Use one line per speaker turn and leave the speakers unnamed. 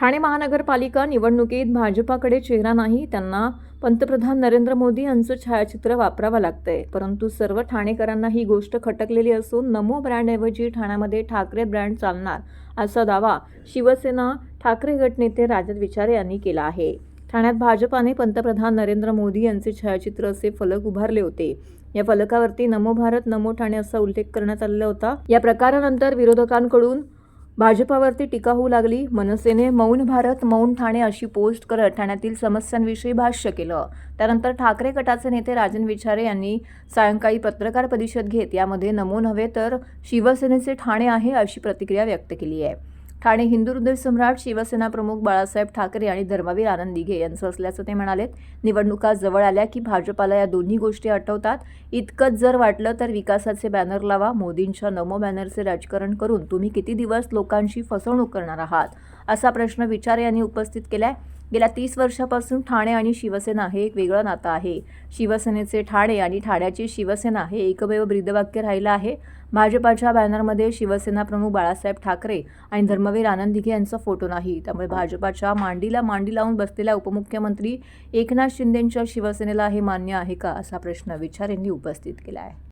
ठाणे महानगरपालिका निवडणुकीत भाजपाकडे चेहरा नाही त्यांना पंतप्रधान नरेंद्र मोदी यांचं छायाचित्र वापरावं लागतंय. परंतु सर्व ठाणेकरांना ही गोष्ट खटकलेली असून नमो ब्रँडऐवजी ठाण्यामध्ये ठाकरे ब्रँड चालणार असा दावा शिवसेना ठाकरे गटनेते राजद विचारे यांनी केला आहे. ठाण्यात भाजपाने पंतप्रधान नरेंद्र मोदी यांचे छायाचित्र असे फलक उभारले होते. या फलकावरती नमो भारत नमो ठाणे असा उल्लेख करण्यात आलेला होता. या प्रकारानंतर विरोधकांकडून भाजपावरती टीका होऊ लागली. मनसेने मौन भारत मौन ठाणे अशी पोस्ट करत ठाण्यातील समस्यांविषयी भाष्य केलं. त्यानंतर ठाकरे गटाचे नेते राजन विचारे यांनी सायंकाळी पत्रकार परिषद घेत यामध्ये नमो नव्हे तर शिवसेनेचे ठाणे आहे अशी प्रतिक्रिया व्यक्त केली आहे. ठाणे हिंदू हृदय सम्राट शिवसेना प्रमुख बाळासाहेब ठाकरे आणि धर्मवीर आनंद दिघे यांचं असल्याचं ते म्हणालेत निवडणुका जवळ आल्या की भाजपाला या दोन्ही गोष्टी आठवतात. इतकंच जर वाटलं तर विकासाचे बॅनर लावा मोदींच्या नमो बॅनरचे राजकारण करून तुम्ही किती दिवस लोकांशी फसवणूक करणार आहात? असा प्रश्न विचारे यांनी उपस्थित केलाय. गेल्या तीस वर्षापासून ठाणे आणि शिवसेना हे एक वेगळं नातं आहे. शिवसेनेचे ठाणे आणि ठाण्याची शिवसेना हे एकमेव ब्रीदवाक्य राहिलं आहे. भाजपाच्या बॅनरमध्ये शिवसेना प्रमुख बाळासाहेब ठाकरे आणि धर्मवीर आनंद दिघे यांचा फोटो नाही. त्यामुळे भाजपाच्या मांडीला मांडी लावून बसलेल्या उपमुख्यमंत्री एकनाथ शिंदेंच्या शिवसेनेला हे मान्य आहे का असा प्रश्न विचार यांनी उपस्थित केला आहे.